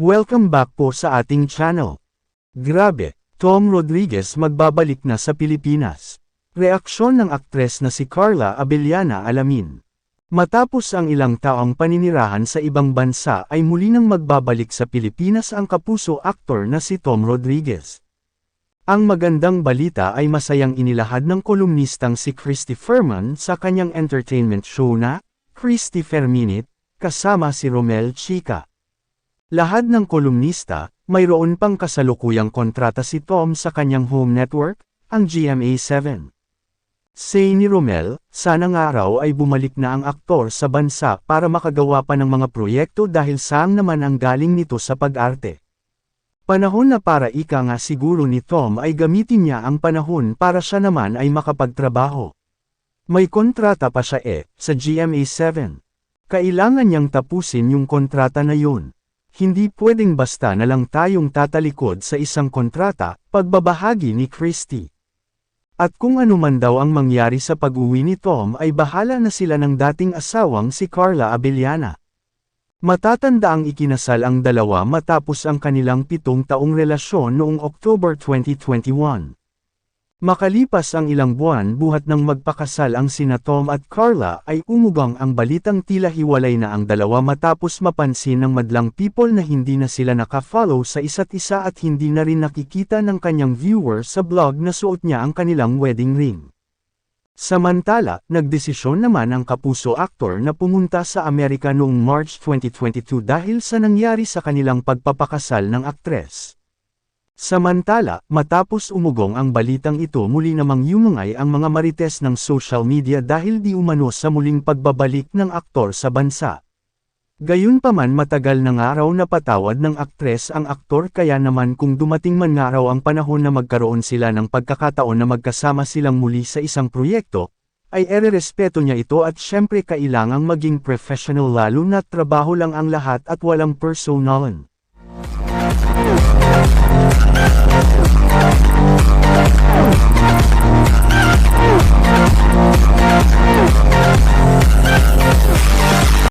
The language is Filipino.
Welcome back po sa ating channel. Grabe, Tom Rodriguez magbabalik na sa Pilipinas. Reaksyon ng aktres na si Carla Abellana alamin. Matapos ang ilang taong paninirahan sa ibang bansa ay muli nang magbabalik sa Pilipinas ang kapuso aktor na si Tom Rodriguez. Ang magandang balita ay masayang inilahad ng kolumnistang si Christy Ferman sa kanyang entertainment show na, Christy Ferminit, kasama si Romel Chica. Lahad ng kolumnista, mayroon pang kasalukuyang kontrata si Tom sa kanyang home network, ang GMA7. Say ni Romel, sana nga raw ay bumalik na ang aktor sa bansa para makagawa pa ng mga proyekto dahil saang naman ang galing nito sa pag-arte. Panahon na para ika nga siguro ni Tom ay gamitin niya ang panahon para siya naman ay makapagtrabaho. May kontrata pa siya eh, sa GMA7. Kailangan niyang tapusin yung kontrata na yun. Hindi pwedeng basta na lang tayong tatalikod sa isang kontrata, pagbabahagi ni Christie. At kung ano man daw ang mangyari sa pag-uwi ni Tom ay bahala na sila ng dating asawang si Carla Abellana. Matatanda ang ikinasal ang dalawa matapos ang kanilang pitong taong relasyon noong October 2021. Makalipas ang ilang buwan buhat ng magpakasal ang sina Tom at Carla ay umugang ang balitang tila hiwalay na ang dalawa matapos mapansin ng madlang people na hindi na sila nakafollow sa isa't isa at hindi na rin nakikita ng kanyang viewer sa blog na suot niya ang kanilang wedding ring. Samantala, nagdesisyon naman ang kapuso aktor na pumunta sa Amerika noong March 2022 dahil sa nangyari sa kanilang pagpapakasal ng aktres. Samantala, matapos umugong ang balitang ito muli namang yumungay ang mga marites ng social media dahil di umano sa muling pagbabalik ng aktor sa bansa. Gayunpaman matagal na nga raw napatawad ng aktres ang aktor kaya naman kung dumating man nga raw ang panahon na magkaroon sila ng pagkakataon na magkasama silang muli sa isang proyekto, ay ererespeto niya ito at syempre kailangang maging professional lalo na trabaho lang ang lahat at walang personalan.